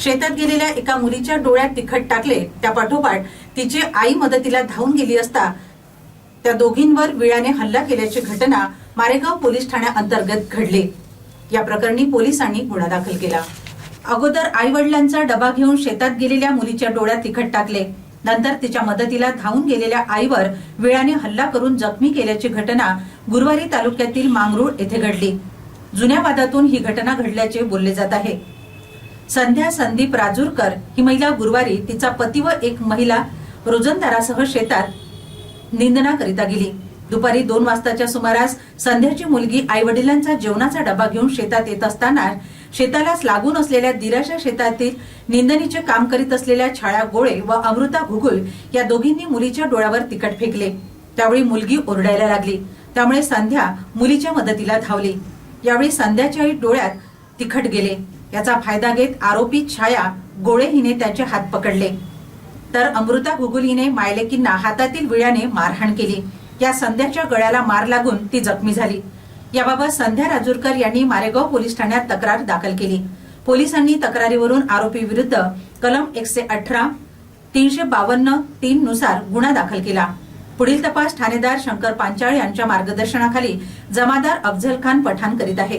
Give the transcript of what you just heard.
शेतात गेलेल्या एका मुलीच्या डोळ्यात तिखट टाकले. त्या पाठोपाठ तिची आई मदतीला धावून गेली असता त्या दोघींवर विळाने हल्ला केल्याची घटना मारेगाव पोलीस ठाण्याअंतर्गत घडली. या प्रकरणी पोलिसांनी गुन्हा दाखल केला. अगोदर आई वडिलांचा डबा घेऊन शेतात गेलेल्या मुलीच्या डोळ्यात तिखट टाकले. नंतर तिच्या मदतीला धावून गेलेल्या आईवर विळाने हल्ला करून जखमी केल्याची घटना गुरुवारी तालुक्यातील मांगरूळ येथे घडली. जुन्या वादातून ही घटना घडल्याचे बोलले जात आहे. संध्या संदीप राजूरकर ही महिला गुरुवारी तिचा पती व एक महिला रोजंदारासह शेतात निंदनाकरिता गेली. दुपारी दोन वाजताच्या सुमारास संध्याची मुलगी आई वडिलांचा जेवणाचा डबा घेऊन शेतात येत असताना शेतालाच लागून असलेल्या दिराच्या शेतातील निंदनीचे काम करीत असलेल्या छाया गोळे व अमृता घुगुल या दोघींनी मुलीच्या डोळ्यावर तिकट फेकले. त्यावेळी मुलगी ओरडायला लागली. त्यामुळे संध्या मुलीच्या मदतीला धावली. यावेळी संध्याच्याही डोळ्यात तिखट गेले. याचा फायदा घेत आरोपी छाया गोळे हिने त्याचे हात पकडले. तर अमृता गुगुल हिने मायलेकींना हातातील विळ्याने मारहाण केली. या संध्याच्या गळ्याला मार लागून ती जखमी झाली. याबाबत संध्या राजूरकर यांनी मारेगाव पोलीस ठाण्यात तक्रार दाखल केली. पोलिसांनी तक्रारीवरून आरोपी विरुद्ध कलम एकशे अठरा तीनशे बावन्न तीन नुसार गुन्हा दाखल केला. पुढील तपास ठाणेदार शंकर पांचाळ यांच्या मार्गदर्शनाखाली जमादार अफझल खान पठाण करीत आहे.